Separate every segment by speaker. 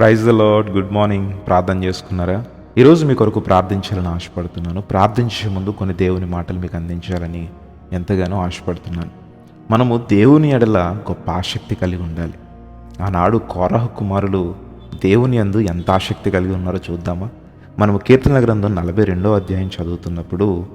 Speaker 1: Praise the Lord good morning. ప్రార్థన చేసుకున్నారా? ఈరోజు మీ కొరకు ప్రార్థించాలని ఆశపడుతున్నాను. ప్రార్థించే ముందు కొన్ని దేవుని మాటలు మీకు అందించాలని ఎంతగానో ఆశపడుతున్నాను. మనము దేవుని ఎడల గొప్ప ఆసక్తి కలిగి ఉండాలి. ఆనాడు కోరహ కుమారులు దేవుని అందు ఎంత ఆసక్తి కలిగి ఉన్నారో చూద్దామా? మనము కీర్తన గ్రంథం నలభై రెండో అధ్యాయం చదువుతున్నప్పుడు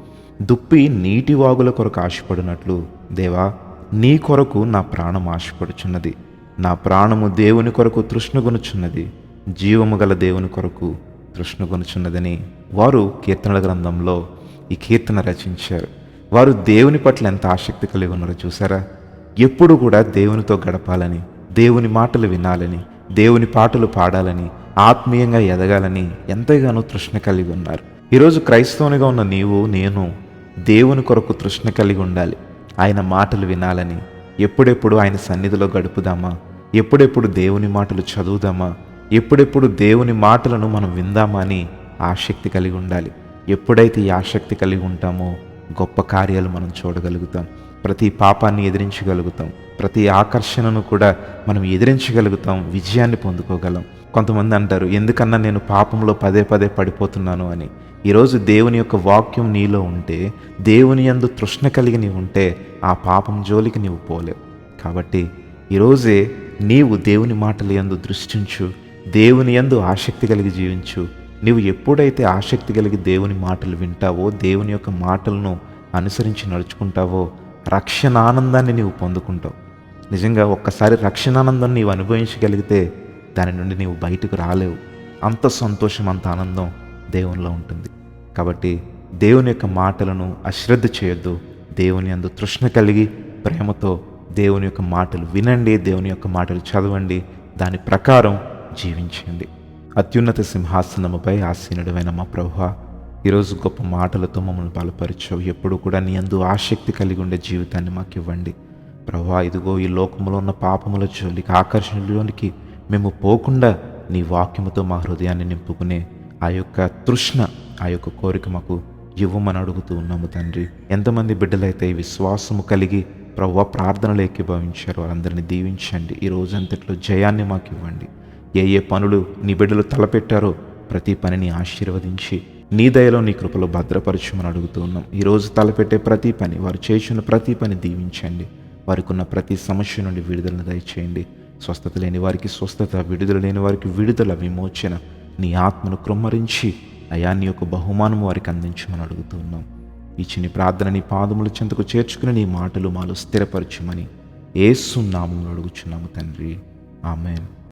Speaker 1: దుప్పి నీటి వాగుల కొరకు ఆశపడినట్లు దేవా నీ కొరకు నా ప్రాణం ఆశపడుచున్నది. నా ప్రాణము దేవుని కొరకు తృష్ణగొనుచున్నది జీవము గల దేవుని కొరకు తృష్ణగొనుచున్నదని వారు కీర్తనల గ్రంథంలో ఈ కీర్తన రచించారు. వారు దేవుని పట్ల ఎంత ఆసక్తి కలిగి ఉన్నారో చూసారా ఎప్పుడు కూడా దేవునితో గడపాలని దేవుని మాటలు వినాలని దేవుని పాటలు పాడాలని ఆత్మీయంగా ఎదగాలని ఎంతగానో తృష్ణ కలిగి ఉన్నారు. ఈరోజు క్రైస్తవునిగా ఉన్న నీవు నేను దేవుని కొరకు తృష్ణ కలిగి ఉండాలి. ఆయన మాటలు వినాలని ఎప్పుడెప్పుడు ఆయన సన్నిధిలో గడుపుదామా? ఎప్పుడెప్పుడు దేవుని మాటలు చదువుదామా? ఎప్పుడెప్పుడు దేవుని మాటలను మనం విందామా అని ఆసక్తి కలిగి ఉండాలి. ఎప్పుడైతే ఈ ఆసక్తి కలిగి ఉంటామో గొప్ప కార్యాలు మనం చూడగలుగుతాం. ప్రతి పాపాన్ని ఎదిరించగలుగుతాం. ప్రతి ఆకర్షణను కూడా మనం ఎదిరించగలుగుతాం. విజయాన్ని పొందుకోగలం. కొంతమంది అంటారు ఎందుకన్నా నేను పాపంలో పదే పదే పడిపోతున్నాను అని. ఈరోజు దేవుని యొక్క వాక్యం నీలో ఉంటే దేవుని యందు తృష్ణ కలిగి నీవు ఉంటే ఆ పాపం జోలికి నీవు పోలేవు. కాబట్టి ఈరోజే నీవు దేవుని మాటల యందు దృష్టించు దేవుని యందు ఆసక్తి కలిగి జీవించు. నీవు ఎప్పుడైతే ఆసక్తి కలిగి దేవుని మాటలు వింటావో దేవుని యొక్క మాటలను అనుసరించి నడుచుకుంటావో రక్షణ ఆనందాన్ని నీవు పొందుకుంటావు. నిజంగా ఒక్కసారి రక్షణానందం నీవు అనుభవించగలిగితే దాని నుండి నీవు బయటకు రాలేవు. అంత సంతోషం అంత ఆనందం దేవునిలో ఉంటుంది. కాబట్టి దేవుని యొక్క మాటలను అశ్రద్ధ చేయొద్దు. దేవుని అందు తృష్ణ కలిగి ప్రేమతో దేవుని యొక్క మాటలు వినండి దేవుని యొక్క మాటలు చదవండి. దాని ప్రకారం జీవించండి. అత్యున్నత సింహాసనముపై ఆసీనుడమైన మా ప్రభు ఈరోజు గొప్ప మాటలతో మమ్మల్ని బలపరిచావు. ఎప్పుడు కూడా నీ అందు ఆసక్తి కలిగి ఉండే జీవితాన్ని మాకు ఇవ్వండి ప్రభా ఇదిగో ఈ లోకంలో ఉన్న పాపముల జోలికి ఆకర్షణలోనికి మేము పోకుండా నీ వాక్యముతో మా హృదయాన్ని నింపుకునే ఆ యొక్క తృష్ణ ఆ యొక్క కోరిక మాకు ఇవ్వమని అడుగుతూ ఉన్నాము తండ్రి. ఎంతమంది బిడ్డలైతే విశ్వాసము కలిగి ప్రవ్వ ప్రార్థనలు ఎక్కిభవించారు వారందరినీ దీవించండి. ఈ రోజంతట్లో జయాన్ని మాకు ఇవ్వండి. ఏ ఏ పనులు నీ బిడ్డలు తలపెట్టారో ప్రతి పనిని ఆశీర్వదించి నీ దయలో నీ కృపలో భద్రపరచమని అడుగుతూ ఉన్నాం. ఈరోజు తలపెట్టే ప్రతి పని వారు చేసిన ప్రతి పని దీవించండి. వారికి ఉన్న ప్రతి సమస్య నుండి విడుదలను దయచేయండి. స్వస్థత లేని వారికి స్వస్థత విడుదల లేని వారికి విడుదల విమోచన. నీ ఆత్మను కృమ్మరించి అయా నీ యొక్క బహుమానం వారికి అందించమని అడుగుతూ ఉన్నాం. ఈ చిన్ని ప్రార్థన నీ పాదముల చెంతకు చేర్చుకుని నీ మాటలు మాలో స్థిరపరచమని ఏసు నామంలో అడుగుచున్నాము తండ్రి. ఆమెన్.